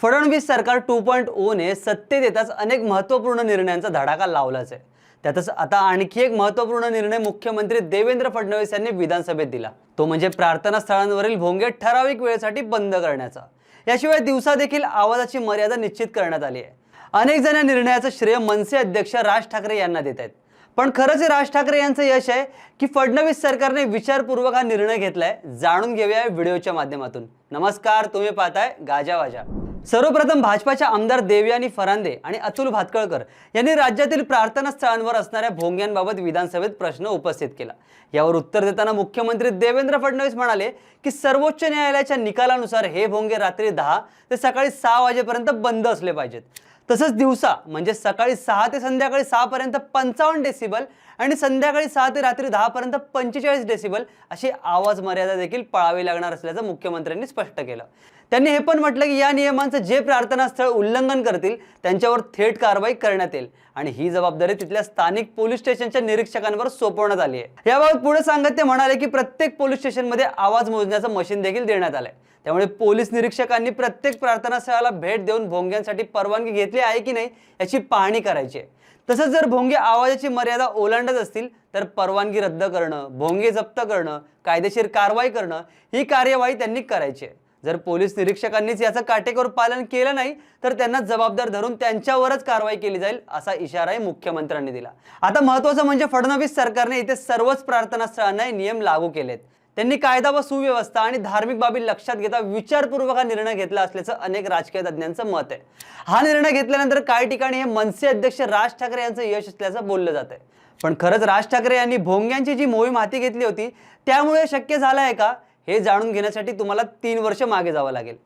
फडणवीस सरकार two point one oh सत्तेत येताच अनेक महत्त्वपूर्ण निर्णयांचा धडाका लावलाच आहे. त्यातच आता आणखी एक महत्त्वपूर्ण निर्णय मुख्यमंत्री देवेंद्र फडणवीस यांनी विधानसभेत दिला. तो म्हणजे प्रार्थना स्थळांवरील भोंगे ठराविक वेळेसाठी बंद करण्याचा. याशिवाय दिवसा देखील आवाजाची मर्यादा निश्चित करण्यात आली आहे. अनेक जण या निर्णयाचं श्रेय मनसे अध्यक्ष राज ठाकरे यांना देत आहेत. पण खरंच राज ठाकरे यांचं यश आहे की फडणवीस सरकारने विचारपूर्वक हा निर्णय घेतलाय? जाणून घेऊया व्हिडिओच्या माध्यमातून. नमस्कार तुम्ही पाहताय गाजावाजा सर्वप्रथम भाजपाच्या आमदार देवयानी फरांदे आणि अतुल भातकळकर यांनी राज्यातील प्रार्थना स्थळांवर असणाऱ्या भोंग्यांबाबत विधानसभेत प्रश्न उपस्थित केला. यावर उत्तर देताना मुख्यमंत्री देवेंद्र फडणवीस म्हणाले की सर्वोच्च न्यायालयाच्या निकालानुसार हे भोंगे रात्री दहा ते सकाळी सहा वाजेपर्यंत बंद असले पाहिजेत. तसंच दिवसा म्हणजे सकाळी सहा ते संध्याकाळी सहा पर्यंत पंचावन्न डेसिबल आणि संध्याकाळी सहा ते रात्री दहापर्यंत पंचेचाळीस डेसिबल अशी आवाज मर्यादा देखील पाळावी लागणार असल्याचं मुख्यमंत्र्यांनी स्पष्ट केलं. त्यांनी हे पण म्हटलं की या नियमांचं जे प्रार्थना स्थळ उल्लंघन करतील त्यांच्यावर थेट कारवाई करण्यात येईल. आणि ही जबाबदारी तिथल्या स्थानिक पोलीस स्टेशनच्या निरीक्षकांवर सोपवण्यात आली आहे. याबाबत पुढे सांगत ते म्हणाले की प्रत्येक पोलीस स्टेशनमध्ये आवाज मोजण्याचं मशीन देखील देण्यात आलंय. त्यामुळे पोलीस निरीक्षकांनी प्रत्येक प्रार्थना स्थळाला भेट देऊन भोंग्यांसाठी परवानगी घेतली आहे की नाही याची पाहणी करायची आहे. तसंच जर भोंगे आवाजाची मर्यादा ओलांडत असतील तर परवानगी रद्द करणं भोंगे जप्त करणं कायदेशीर कारवाई करणं ही कार्यवाही त्यांनी करायची आहे. जर पोलीस निरीक्षकांनीच याचं काटेकोर पालन केलं नाही तर त्यांना जबाबदार धरून त्यांच्यावरच कारवाई केली जाईल असा इशाराही मुख्यमंत्र्यांनी दिला. आता महत्वाचं म्हणजे फडणवीस सरकारने इथे सर्वच प्रार्थना स्थळांना नियम लागू केलेत. त्यांनी कायदा व सुव्यवस्था आणि धार्मिक बाबी लक्षात घेता विचारपूर्वक हा निर्णय घेतला असल्याचं अनेक राजकीय तज्ज्ञांचं मत आहे. हा निर्णय घेतल्यानंतर काही ठिकाणी हे मनसे अध्यक्ष राज ठाकरे यांचं यश असल्याचं बोललं जात आहे. पण खरंच राज ठाकरे यांनी भोंग्यांची जी मोहीम हाती घेतली होती त्यामुळे शक्य झालं आहे का? हे जाणून घेण्यासाठी तुम्हाला तीन वर्ष मागे जावं लागेल.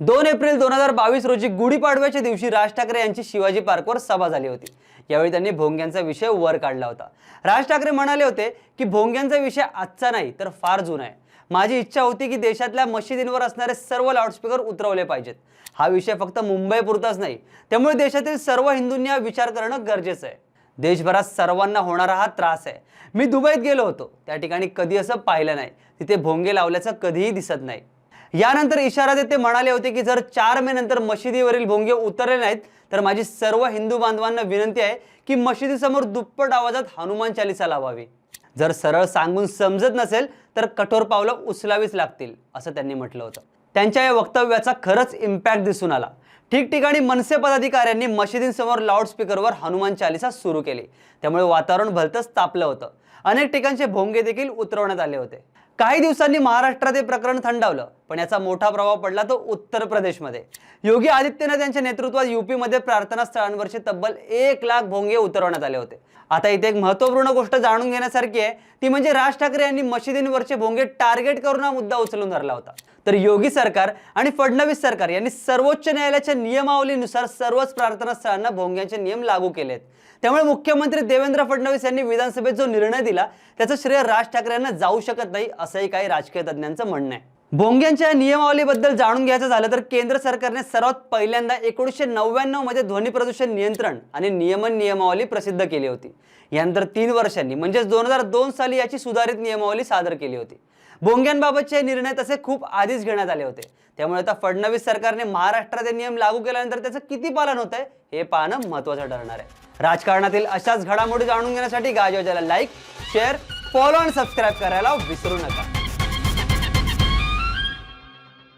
दोन एप्रिल दोन हजार बावीस रोजी गुढीपाडव्याच्या दिवशी राज ठाकरे यांची शिवाजी पार्कवर सभा झाली होती. यावेळी त्यांनी भोंग्यांचा विषय वर काढला होता. राज ठाकरे म्हणाले होते की भोंग्यांचा विषय आजचा नाही तर फार जुना आहे. माझी इच्छा होती की देशातल्या मशिदींवर असणारे सर्व लाऊडस्पीकर उतरवले पाहिजेत. हा विषय फक्त मुंबई पुरताच नाही. त्यामुळे देशातील सर्व हिंदूंनी हा विचार करणं गरजेचं आहे. देशभरात सर्वांना होणारा हा त्रास आहे. मी दुबईत गेलो होतो. त्या ठिकाणी कधी असं पाहिलं नाही. तिथे भोंगे लावल्याचं कधीही दिसत नाही. यानंतर इशारा देत ते म्हणाले होते की जर चार मे नंतर मशिदीवरील भोंगे उतरले नाहीत तर माझी सर्व हिंदू बांधवांना विनंती आहे की मशिदीसमोर दुप्पट आवाजात हनुमान चालिसा लावावी. जर सरळ सांगून समजत नसेल तर कठोर पावलं उचलावीच लागतील असं त्यांनी म्हटलं होतं. त्यांच्या या वक्तव्याचा खरंच इम्पॅक्ट दिसून आला. ठिकठिकाणी मनसे पदाधिकाऱ्यांनी मशिदींसमोर लाऊडस्पीकरवर हनुमान चालिसा सुरू केली. त्यामुळे वातावरण भलतंच तापलं होतं. अनेक ठिकाणचे भोंगे देखील उतरवण्यात आले होते. काही दिवसांनी महाराष्ट्रात हे प्रकरण थंडावलं पण याचा मोठा प्रभाव पडला तो उत्तर प्रदेशमध्ये. योगी आदित्यनाथ यांच्या नेतृत्वात युपीमध्ये प्रार्थना स्थळांवरचे तब्बल एक लाख भोंगे उतरवण्यात आले होते. आता इथे एक महत्त्वपूर्ण गोष्ट जाणून घेण्यासारखी आहे ती म्हणजे राज ठाकरे यांनी मशिदींवरचे भोंगे टार्गेट करून हा मुद्दा उचलून धरला होता. तर योगी सरकार आणि फडणवीस सरकार यांनी सर्वोच्च न्यायालयाच्या नियमावलीनुसार सर्वच प्रार्थना स्थळांना भोंग्यांचे नियम लागू केलेत. त्यामुळे मुख्यमंत्री देवेंद्र फडणवीस यांनी विधानसभेत जो निर्णय दिला त्याचं श्रेय राज ठाकरे यांना जाऊ शकत नाही असंही काही राजकीय तज्ज्ञांचं म्हणणं आहे. भोंग्यांच्या नियमावलीबद्दल जाणून घ्यायचं झालं तर केंद्र सरकारने सर्वात पहिल्यांदा एकोणीसशे नव्याण्णवमध्ये ध्वनी प्रदूषण नियंत्रण आणि नियमन नियमावली प्रसिद्ध केली होती. यानंतर तीन वर्षांनी म्हणजेच दोन हजार दोन साली याची सुधारित नियमावली सादर केली होती. भोंग्यांबाबतचे निर्णय तसे खूप आधीच घेण्यात आले होते. त्यामुळे आता फडणवीस सरकारने महाराष्ट्रात हे नियम लागू केल्यानंतर त्याचं किती पालन होत आहे हे पाहणं महत्त्वाचं ठरणार आहे. राजकारणातील अशाच घडामोडी जाणून घेण्यासाठी गाजवाजाला लाईक शेअर फॉलो आणि सबस्क्राईब करायला विसरू नका.